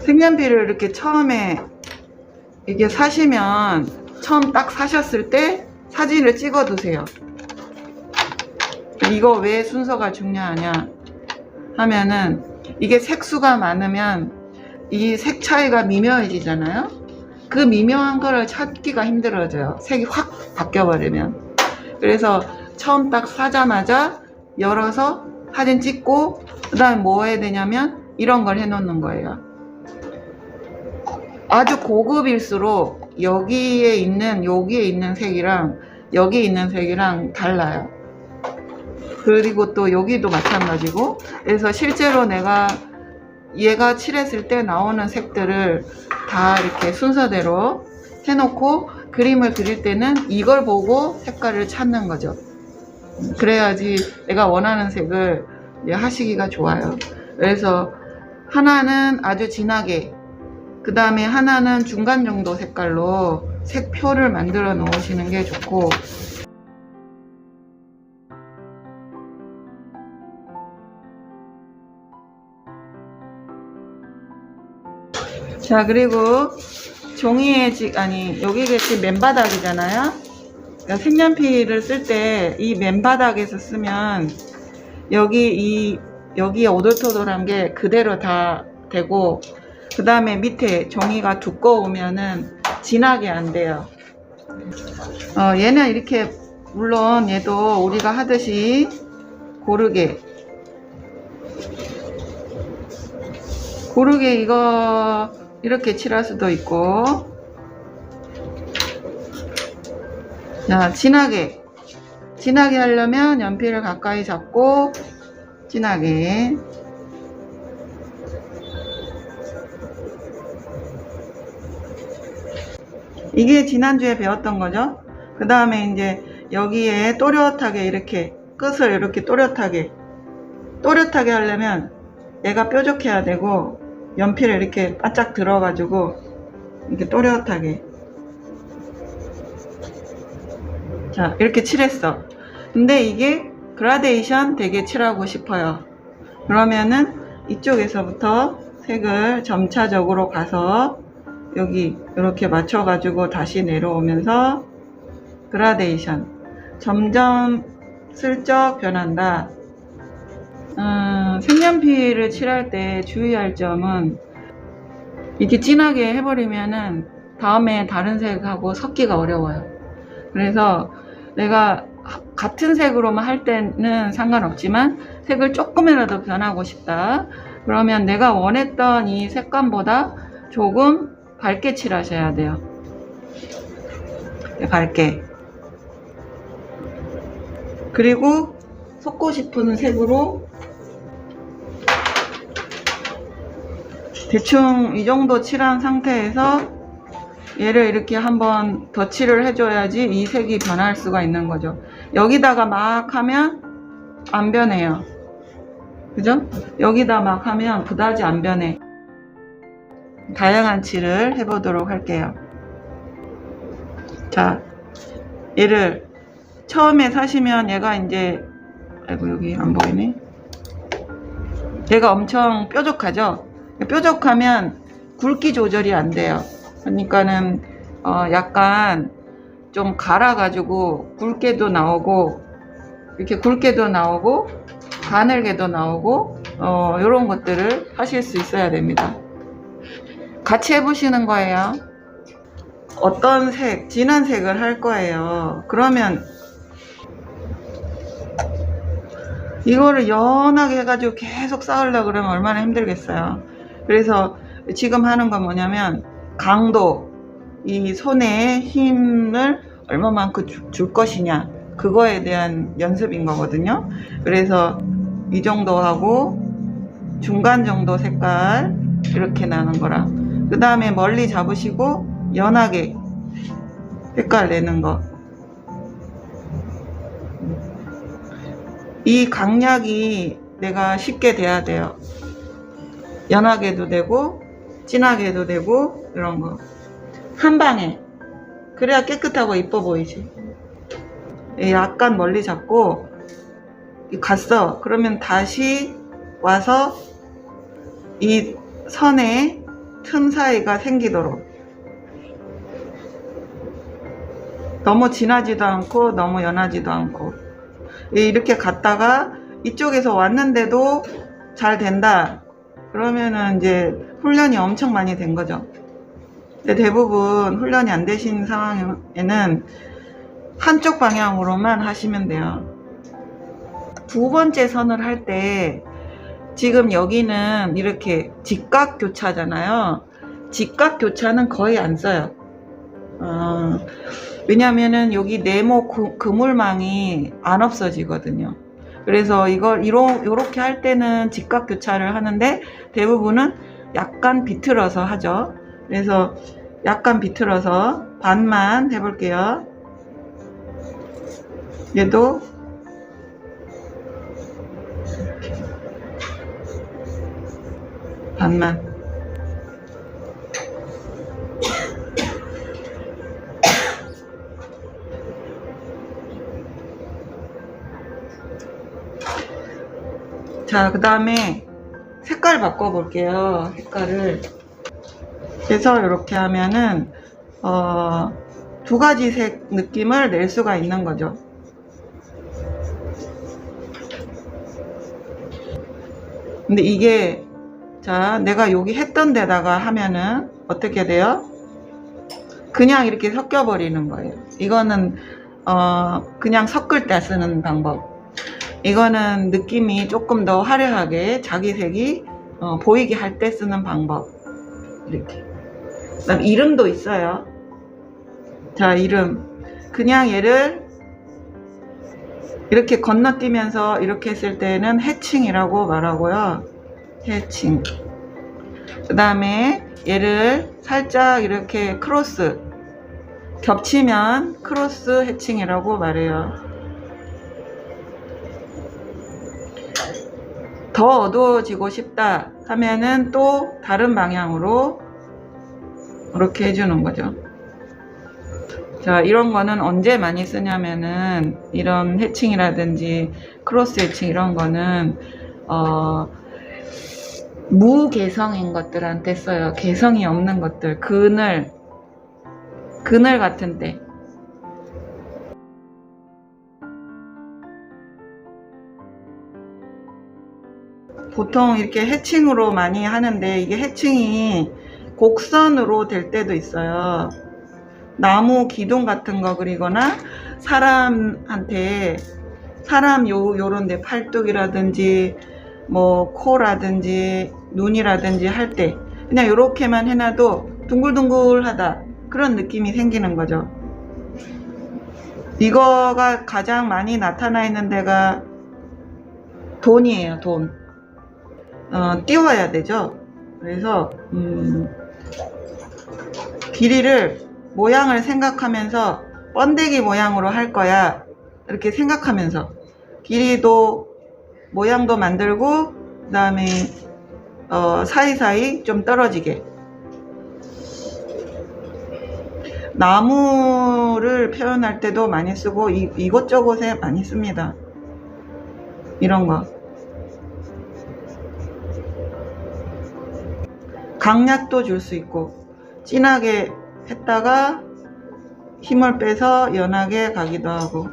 색연필을 이렇게 처음에 이게 사시면 처음 딱 사셨을 때 사진을 찍어 두세요. 이거 왜 순서가 중요하냐 하면은 이게 색수가 많으면 이 색 차이가 미묘해지잖아요. 그 미묘한 거를 찾기가 힘들어져요. 색이 확 바뀌어버리면. 그래서 처음 딱 사자마자 열어서 사진 찍고 그 다음에 뭐 해야 되냐면 이런 걸 해놓는 거예요. 아주 고급일수록 여기에 있는 여기에 있는 색이랑 여기 있는 색이랑 달라요. 그리고 또 여기도 마찬가지고 그래서 실제로 내가 얘가 칠했을 때 나오는 색들을 다 이렇게 순서대로 해놓고 그림을 그릴 때는 이걸 보고 색깔을 찾는 거죠. 그래야지 내가 원하는 색을 하시기가 좋아요. 그래서 하나는 아주 진하게, 그 다음에 하나는 중간 정도 색깔로 색표를 만들어 놓으시는 게 좋고, 자, 그리고 종이에, 지- 아니, 여기가 지금 맨바닥이잖아요? 그러니까 색연필을 쓸 때 이 맨바닥에서 쓰면 여기 이 여기에 오돌토돌한 게 그대로 다 되고 그 다음에 밑에 종이가 두꺼우면은 진하게 안 돼요. 어, 얘는 이렇게 물론 얘도 우리가 하듯이 고르게 고르게 이거 이렇게 칠할 수도 있고 자, 진하게. 진하게 하려면 연필을 가까이 잡고, 진하게. 이게 지난주에 배웠던 거죠. 그 다음에 이제 여기에 또렷하게 이렇게 끝을 이렇게 또렷하게 또렷하게 하려면 얘가 뾰족해야 되고 연필을 이렇게 바짝 들어가지고 이렇게 또렷하게 자, 이렇게 칠했어. 근데 이게 그라데이션 되게 칠하고 싶어요. 그러면은 이쪽에서부터 색을 점차적으로 가서 여기 이렇게 맞춰 가지고 다시 내려오면서 그라데이션. 점점 슬쩍 변한다. 음, 색연필을 칠할 때 주의할 점은 이렇게 진하게 해버리면은 다음에 다른 색하고 섞기가 어려워요. 그래서 내가 하- 같은 색으로만 할 때는 상관없지만 색을 조금이라도 변하고 싶다. 그러면 내가 원했던 이 색감보다 조금 밝게 칠하셔야 돼요. 네, 밝게. 그리고 섞고 싶은 색으로 대충 이 정도 칠한 상태에서 얘를 이렇게 한번 덧칠을 해줘야지 이 색이 변할 수가 있는 거죠. 여기다가 막 하면 안 변해요. 그죠? 여기다 막 하면 그다지 안 변해. 다양한 칠을 해보도록 할게요. 자, 얘를 처음에 사시면 얘가 이제, 아이고, 여기 안 보이네. 얘가 엄청 뾰족하죠? 뾰족하면 굵기 조절이 안 돼요. 그러니까는 어 약간 좀 갈아가지고 굵게도 나오고 이렇게 굵게도 나오고 가늘게도 나오고 어 이런 것들을 하실 수 있어야 됩니다. 같이 해보시는 거예요. 어떤 색, 진한 색을 할 거예요. 그러면 이거를 연하게 해가지고 계속 쌓으려고 그러면 얼마나 힘들겠어요. 그래서 지금 하는 건 뭐냐면 강도, 이 손의 힘을 얼마만큼 주- 줄 것이냐, 그거에 대한 연습인 거거든요. 그래서 이 정도 하고, 중간 정도 색깔, 이렇게 나는 거랑, 그 다음에 멀리 잡으시고, 연하게 색깔 내는 거. 이 강약이 내가 쉽게 돼야 돼요. 연하게도 되고, 진하게 해도 되고 이런 거 한 방에 그래야 깨끗하고 이뻐 보이지 예, 약간 멀리 잡고 이 갔어 그러면 다시 와서 이 선에 틈 사이가 생기도록. 너무 진하지도 않고 너무 연하지도 않고. 이렇게 갔다가 이쪽에서 왔는데도 잘 된다. 그러면은 이제 훈련이 엄청 많이 된 거죠. 근데 대부분 훈련이 안 되신 상황에는 한쪽 방향으로만 하시면 돼요. 두 번째 선을 할 때 지금 여기는 이렇게 직각 교차잖아요. 직각 교차는 거의 안 써요. 어, 왜냐면은 여기 네모 그, 그물망이 안 없어지거든요. 그래서 이걸 이러, 이렇게 할 때는 직각 교차를 하는데 대부분은 약간 비틀어서 하죠. 그래서 약간 비틀어서 반만 해볼게요. 얘도 반만. 자, 그 다음에 색깔 바꿔볼게요. 색깔을. 그래서 이렇게 하면은, 어, 두 가지 색 느낌을 낼 수가 있는 거죠. 근데 이게 자, 내가 여기 했던 데다가 하면은 어떻게 돼요? 그냥 이렇게 섞여 버리는 거예요. 이거는, 어, 그냥 섞을 때 쓰는 방법. 이거는 느낌이 조금 더 화려하게 자기 색이 어, 보이게 할 때 쓰는 방법. 이렇게. 그 다음 이름도 있어요. 자, 이름. 그냥 얘를 이렇게 건너뛰면서 이렇게 했을 때는 해칭이라고 말하고요. 해칭. 그 다음에 얘를 살짝 이렇게 크로스. 겹치면 크로스 해칭이라고 말해요. 더 어두워지고 싶다 하면은 또 다른 방향으로 이렇게 해주는 거죠. 자, 이런 거는 언제 많이 쓰냐면은 이런 해칭이라든지 크로스 해칭 이런 거는 어, 무개성인 것들한테 써요. 개성이 없는 것들, 그늘, 그늘 같은 때. 보통 이렇게 해칭으로 많이 하는데 이게 해칭이 곡선으로 될 때도 있어요. 나무 기둥 같은 거 그리거나 사람한테 사람 요 요런 데 팔뚝이라든지 뭐 코라든지 눈이라든지 할 때 그냥 이렇게만 해놔도 둥글둥글하다 그런 느낌이 생기는 거죠. 이거가 가장 많이 나타나 있는 데가 돈이에요, 돈. 어, 띄워야 되죠. 그래서 음, 길이를 모양을 생각하면서 번데기 모양으로 할 거야. 이렇게 생각하면서 길이도 모양도 만들고 그 다음에 어, 사이사이 좀 떨어지게. 나무를 표현할 때도 많이 쓰고 이, 이곳저곳에 많이 씁니다. 이런 거. 강약도 줄 수 있고 진하게 했다가 힘을 빼서 연하게 가기도 하고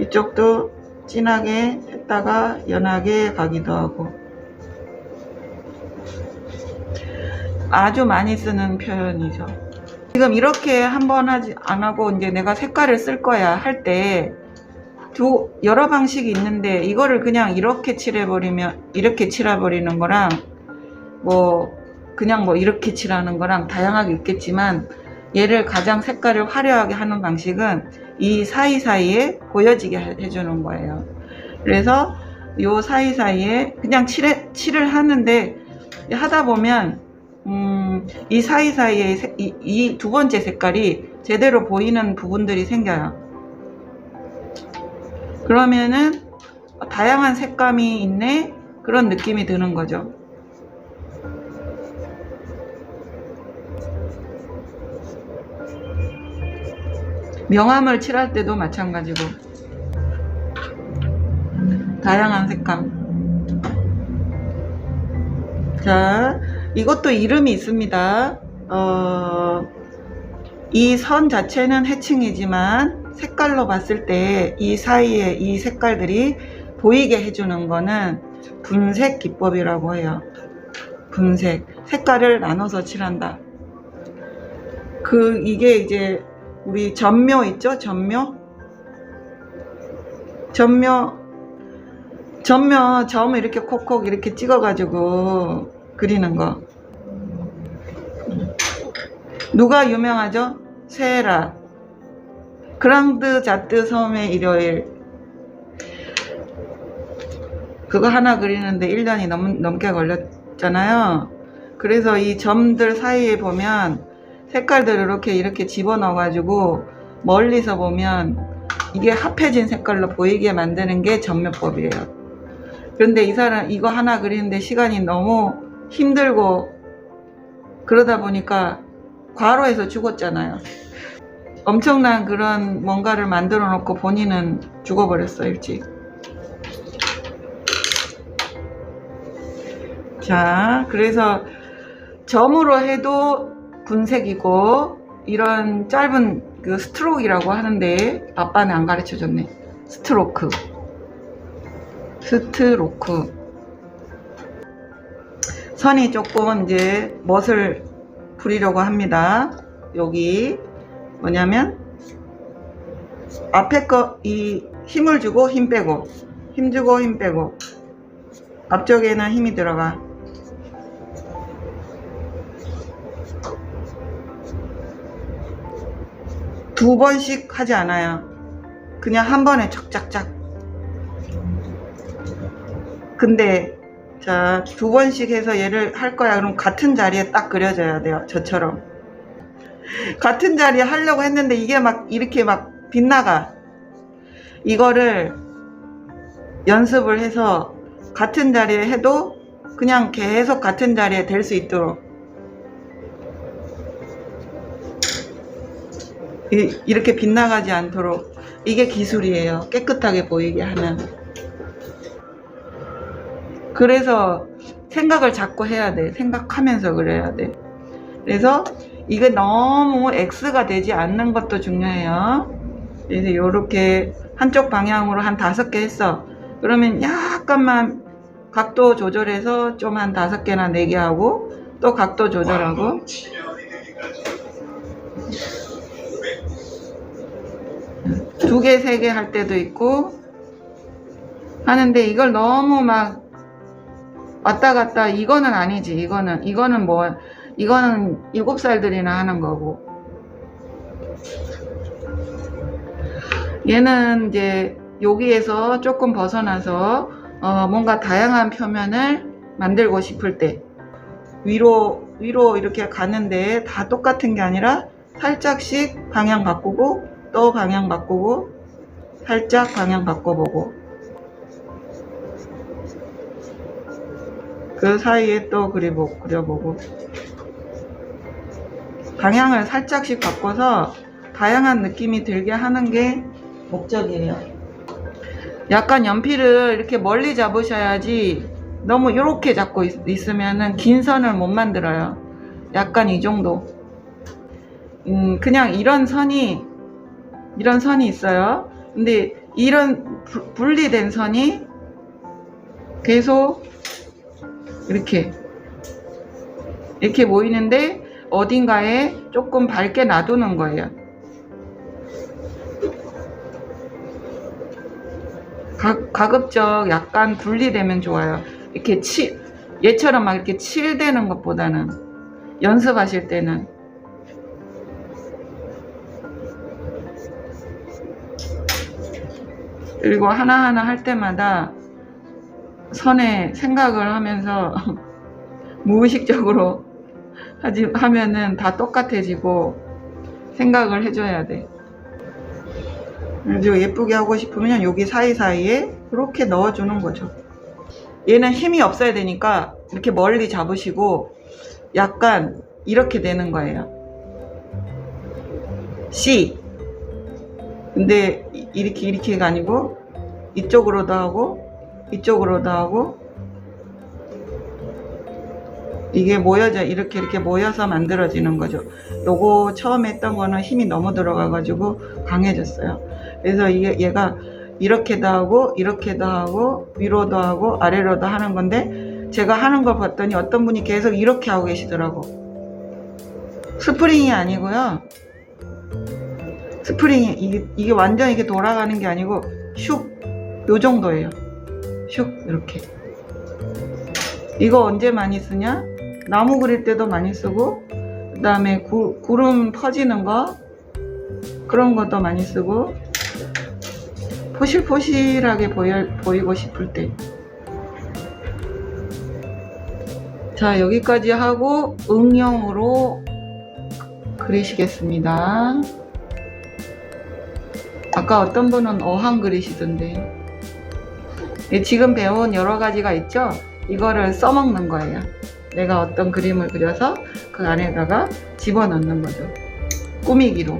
이쪽도 진하게 했다가 연하게 가기도 하고 아주 많이 쓰는 표현이죠. 지금 이렇게 한 번 하지 안 하고 이제 내가 색깔을 쓸 거야 할 때 두 여러 방식이 있는데 이거를 그냥 이렇게 칠해버리면 이렇게 칠해버리는 거랑 뭐 그냥 뭐 이렇게 칠하는 거랑 다양하게 있겠지만 얘를 가장 색깔을 화려하게 하는 방식은 이 사이사이에 보여지게 해- 해주는 거예요. 그래서 요 사이사이에 그냥 칠해, 칠을 하는데 하다 보면 음, 이 사이사이에 이 두 번째 색깔이 제대로 보이는 부분들이 생겨요. 그러면은 다양한 색감이 있네 그런 느낌이 드는 거죠. 명암을 칠할 때도 마찬가지고 다양한 색감 자 이것도 이름이 있습니다. 어, 이 선 자체는 해칭이지만 색깔로 봤을 때 이 사이에 이 색깔들이 보이게 해주는 거는 분색 기법이라고 해요. 분색. 색깔을 나눠서 칠한다. 그, 이게 이제 우리 전묘 있죠? 전묘? 전묘, 전묘, 점 이렇게 콕콕 이렇게 찍어가지고 그리는 거. 누가 유명하죠? 세라. 그랑드 자트 섬의 일요일. 그거 하나 그리는데 1년이 넘, 넘게 걸렸잖아요. 그래서 이 점들 사이에 보면 색깔들을 이렇게 이렇게 집어넣어가지고 멀리서 보면 이게 합해진 색깔로 보이게 만드는 게 점묘법이에요. 그런데 이 사람 이거 하나 그리는데 시간이 너무 힘들고 그러다 보니까 과로해서 죽었잖아요. 엄청난 그런 뭔가를 만들어 놓고 본인은 죽어버렸어 일찍. 자, 그래서 점으로 해도 분색이고 이런 짧은 그 스트로크라고 하는데 아빠는 안 가르쳐 줬네. 스트로크. 스트로크. 선이 조금 이제 멋을 부리려고 합니다. 여기 뭐냐면 앞에 거 이 힘을 주고 힘 빼고 힘 주고 힘 빼고 앞쪽에는 힘이 들어가. 두 번씩 하지 않아요. 그냥 한 번에 착착착. 근데 자, 두 번씩 해서 얘를 할 거야. 그럼 같은 자리에 딱 그려져야 돼요. 저처럼. 같은 자리에 하려고 했는데 이게 막 이렇게 막 빗나가. 이거를 연습을 해서 같은 자리에 해도 그냥 계속 같은 자리에 될 수 있도록 이- 이렇게 빗나가지 않도록 이게 기술이에요. 깨끗하게 보이게 하는. 그래서 생각을 자꾸 해야 돼. 생각하면서 그래야 돼. 그래서 이게 너무 X가 되지 않는 것도 중요해요. 그래서 이렇게 한쪽 방향으로 한 다섯 개 했어. 그러면 약간만 각도 조절해서 좀 한 다섯 개나 네 개 하고 또 각도 조절하고 두 개, 세 개 할 때도 있고 하는데 이걸 너무 막 왔다 갔다 이거는 아니지 이거는. 이거는 뭐 이거는 일곱 살들이나 하는 거고. 얘는 이제 여기에서 조금 벗어나서 어, 뭔가 다양한 표면을 만들고 싶을 때. 위로 위로 이렇게 가는데 다 똑같은 게 아니라 살짝씩 방향 바꾸고 또 방향 바꾸고 살짝 방향 바꿔보고 그 사이에 또 그려보, 그려보고 방향을 살짝씩 바꿔서 다양한 느낌이 들게 하는 게 목적이에요. 약간 연필을 이렇게 멀리 잡으셔야지 너무 이렇게 잡고 있, 있으면은 긴 선을 못 만들어요. 약간 이 정도. 음, 그냥 이런 선이 이런 선이 있어요. 근데 이런 부- 분리된 선이 계속 이렇게 이렇게 모이는데 어딘가에 조금 밝게 놔두는 거예요. 가, 가급적 약간 분리되면 좋아요. 이렇게 치, 얘처럼 막 이렇게 칠되는 것보다는 연습하실 때는 그리고 하나하나 할 때마다 선에 생각을 하면서 무의식적으로 하지, 하면은 다 똑같아지고 생각을 해줘야 돼. 그래서 예쁘게 하고 싶으면 여기 사이사이에 이렇게 넣어주는 거죠. 얘는 힘이 없어야 되니까 이렇게 멀리 잡으시고 약간 이렇게 되는 거예요. C. 근데 이- 이렇게 이렇게가 아니고 이쪽으로도 하고 이쪽으로도 하고 이게 모여져 이렇게 이렇게 모여서 만들어지는 거죠. 요거 처음에 했던 거는 힘이 너무 들어가 가지고 강해졌어요. 그래서 이게 얘가 이렇게도 하고 이렇게도 하고 위로도 하고 아래로도 하는 건데 제가 하는 걸 봤더니 어떤 분이 계속 이렇게 하고 계시더라고. 스프링이 아니고요. 스프링이 이게, 이게 완전 이렇게 돌아가는 게 아니고 슉 요 정도예요. 슉 이렇게. 이거 언제 많이 쓰냐? 나무 그릴 때도 많이 쓰고 그 다음에 구름 퍼지는 거 그런 것도 많이 쓰고 포실포실하게 보여, 보이고 싶을 때. 자, 여기까지 하고 응용으로 그리시겠습니다. 아까 어떤 분은 어항 그리시던데. 예, 지금 배운 여러 가지가 있죠? 이거를 써먹는 거예요. 내가 어떤 그림을 그려서 그 안에다가 집어넣는 거죠. 꾸미기로.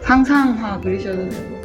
상상화 그리셔도 되고.